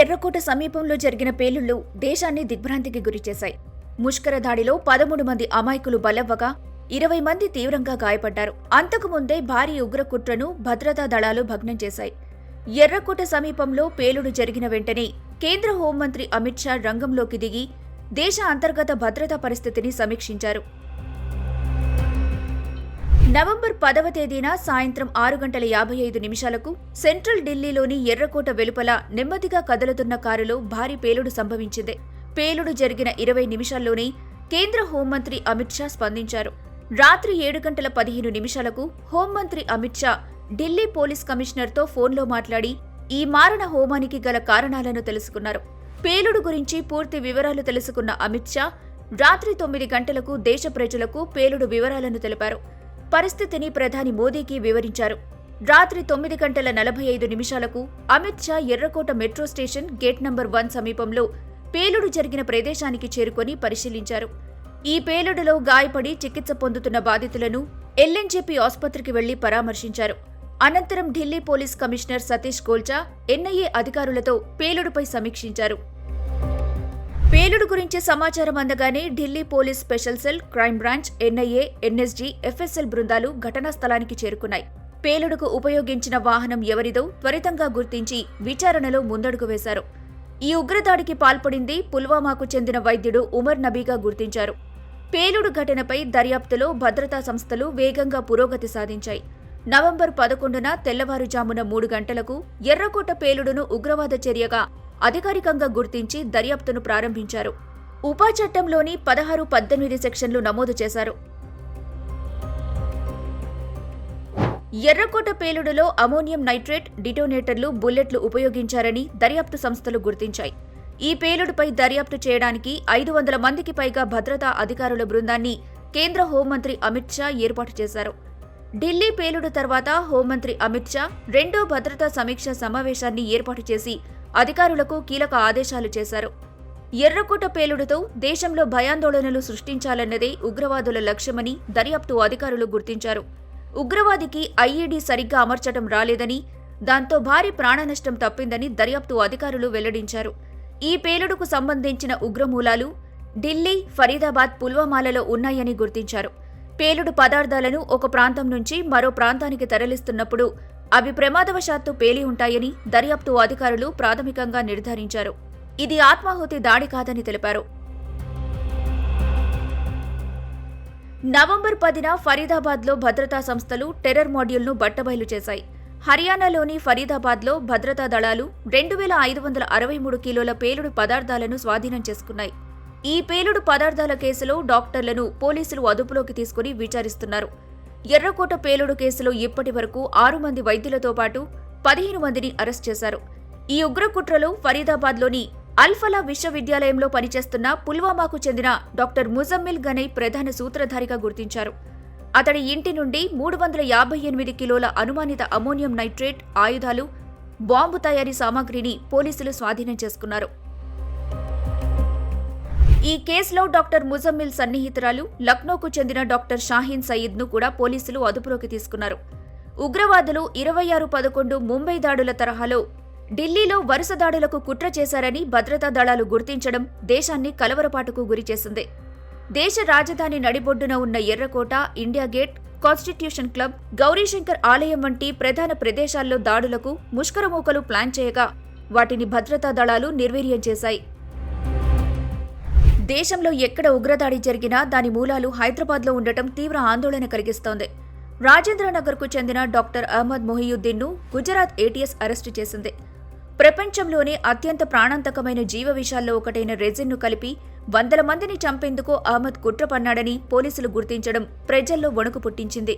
ఎర్రకోట సమీపంలో జరిగిన పేలుళ్ళు దేశాన్ని దిగ్భ్రాంతికి గురిచేశాయి. ముష్కర దాడిలో పదమూడు మంది అమాయకులు బలవ్వగా ఇరవై మంది తీవ్రంగా గాయపడ్డారు. అంతకుముందే భారీ ఉగ్రకుట్రను భద్రతా దళాలు భగ్నం చేశాయి. ఎర్రకోట సమీపంలో పేలుడు జరిగిన వెంటనే కేంద్ర హోంమంత్రి అమిత్ షా రంగంలోకి దిగి దేశ అంతర్గత భద్రతా పరిస్థితిని సమీక్షించారు. నవంబర్ పదవ తేదీన సాయంత్రం ఆరు గంటల యాభై ఐదు నిమిషాలకు సెంట్రల్ ఢిల్లీలోని ఎర్రకోట వెలుపల నెమ్మదిగా కదులుతున్న కారులో భారీ పేలుడు సంభవించింది. పేలుడు జరిగిన ఇరవై నిమిషాల్లోనే కేంద్ర హోంమంత్రి అమిత్ షా స్పందించారు. రాత్రి ఏడు గంటల పదిహేను నిమిషాలకు హోంమంత్రి అమిత్ షా ఢిల్లీ పోలీస్ కమిషనర్తో ఫోన్లో మాట్లాడి ఈ మారణ హోమానికి గల కారణాలను తెలుసుకున్నారు. పేలుడు గురించి పూర్తి వివరాలు తెలుసుకున్న అమిత్ షా రాత్రి తొమ్మిది గంటలకు దేశ ప్రజలకు పేలుడు వివరాలను తెలిపారు. పరిస్థితిని ప్రధాని మోదీకి వివరించారు. రాత్రి తొమ్మిది గంటల నలభై ఐదు నిమిషాలకు అమిత్ షా ఎర్రకోట metro station gate number one సమీపంలో పేలుడు జరిగిన ప్రదేశానికి చేరుకొని పరిశీలించారు. ఈ పేలుడులో గాయపడి చికిత్స పొందుతున్న బాధితులను ఎల్ఎన్జేపీ ఆసుపత్రికి వెళ్ళి పరామర్శించారు. అనంతరం Delhi police commissioner Satish Golcha NIA అధికారులతో పేలుడుపై సమీక్షించారు. పేలుడు గురించి సమాచారం అందగానే Delhi police special cell crime branch NIA NSG FSL బృందాలు ఘటనా స్థలానికి చేరుకున్నాయి. పేలుడుకు ఉపయోగించిన వాహనం ఎవరిదో త్వరితంగా గుర్తించి విచారణలో ముందడుగు వేశారు. ఈ ఉగ్రదాడికి పాల్పడింది పుల్వామాకు చెందిన వైద్యుడు ఉమర్ నబీగా గుర్తించారు. పేలుడు ఘటనపై దర్యాప్తులో భద్రతా సంస్థలు వేగంగా పురోగతి సాధించాయి. నవంబర్ పదకొండున తెల్లవారుజామున మూడు గంటలకు ఎర్రకోట పేలుడును ఉగ్రవాద చర్యగా అధికారికంగా గుర్తించి దర్యాప్తును ప్రారంభించారు. ఉపా చట్టంలోని పదహారు పద్దెనిమిది సెక్షన్లు నమోదు చేశారు. ఎర్రకోట పేలుడులో అమోనియం నైట్రేట్ డిటోనేటర్లు బుల్లెట్లు ఉపయోగించారని దర్యాప్తు సంస్థలు గుర్తించాయి. ఈ పేలుడుపై దర్యాప్తు చేయడానికి ఐదు వందల మందికి పైగా భద్రతా అధికారుల బృందాన్ని కేంద్ర హోంమంత్రి అమిత్ షా ఏర్పాటు చేశారు. ఢిల్లీ పేలుడు తర్వాత హోంమంత్రి అమిత్ షా రెండో భద్రతా సమీక్ష సమావేశాన్ని ఏర్పాటు చేసి అధికారులకు కీలక ఆదేశాలు చేశారు. ఎర్రకోట పేలుడుతో దేశంలో భయాందోళనలు సృష్టించాలన్నదే ఉగ్రవాదుల లక్ష్యమని దర్యాప్తు అధికారులు గుర్తించారు. ఉగ్రవాదికి ఐఈడీ సరిగ్గా అమర్చడం రాలేదని దాంతో భారీ ప్రాణనష్టం తప్పిందని దర్యాప్తు అధికారులు వెల్లడించారు. ఈ పేలుడుకు సంబంధించిన ఉగ్రమూలాలు ఢిల్లీ ఫరీదాబాద్ పుల్వామాలలో ఉన్నాయని గుర్తించారు. పేలుడు పదార్థాలను ఒక ప్రాంతం నుంచి మరో ప్రాంతానికి తరలిస్తున్నప్పుడు అవి ప్రమాదవశాత్తు పేలి ఉంటాయని దర్యాప్తు అధికారులు ప్రాథమికంగా నిర్ధారించారు. ఇది ఆత్మాహుతి దాడి కాదని తెలిపారు. నవంబర్ పదిన ఫరీదాబాద్లో భద్రతా సంస్థలు టెర్రర్ మాడ్యూల్ను బట్టబయలు చేశాయి. హర్యానాలోని ఫరీదాబాద్లో భద్రతా దళాలు రెండు వేల ఐదు వందల అరవై మూడు కిలోల పేలుడు పదార్థాలను స్వాధీనం చేసుకున్నాయి. ఈ పేలుడు పదార్థాల కేసులో డాక్టర్లను పోలీసులు అదుపులోకి తీసుకుని విచారిస్తున్నారు. ఎర్రకోట పేలుడు కేసులో ఇప్పటి వరకు ఆరు మంది వైద్యులతో పాటు పదిహేను మందిని అరెస్ట్ చేశారు. ఈ ఉగ్రకుట్రలో ఫరీదాబాద్లోని అల్ఫలా విశ్వవిద్యాలయంలో పనిచేస్తున్న పుల్వామాకు చెందిన డాక్టర్ ముజమ్మిల్ గనై ప్రధాన సూత్రధారిగా గుర్తించారు. అతడి ఇంటి నుండి మూడు వందల యాభై ఎనిమిది కిలోల అనుమానిత అమోనియం నైట్రేట్ ఆయుధాలు బాంబు తయారీ సామాగ్రిని పోలీసులు స్వాధీనం చేసుకున్నారు. ఈ కేసులో డాక్టర్ ముజమ్మిల్ సన్నిహితురాలు లక్నోకు చెందిన డాక్టర్ షాహీన్ సయీద్ను కూడా పోలీసులు అదుపులోకి తీసుకున్నారు. ఉగ్రవాదులు ఇరవై ఆరు పదకొండు ముంబై దాడుల తరహాలో ఢిల్లీలో వరుస దాడులకు కుట్ర చేశారని భద్రతా దళాలు గుర్తించడం దేశాన్ని కలవరపాటుకు గురిచేసింది దేశ రాజధాని నడిబొడ్డున ఉన్న ఎర్రకోట India gate constitution club Gaurishankar ఆలయం వంటి ప్రధాన ప్రదేశాల్లో దాడులకు ముష్కరమూకలు ప్లాన్ చేయగా వాటిని భద్రతా దళాలు నిర్వీర్యం చేశాయి. దేశంలో ఎక్కడ ఉగ్రదాడి జరిగినా దాని మూలాలు హైదరాబాద్లో ఉండటం తీవ్ర ఆందోళన కలిగిస్తోంది. రాజేంద్రనగర్కు చెందిన డాక్టర్ అహ్మద్ మొహియుద్దీన్ను గుజరాత్ ఏటీఎస్ అరెస్టు చేసింది. ప్రపంచంలోనే అత్యంత ప్రాణాంతకమైన జీవ విషాల్లో ఒకటైన రెజిన్ను కలిపి వందల మందిని చంపేందుకు అహ్మద్ కుట్ర పన్నాడని పోలీసులు గుర్తించడం ప్రజల్లో వణుకు పుట్టించింది.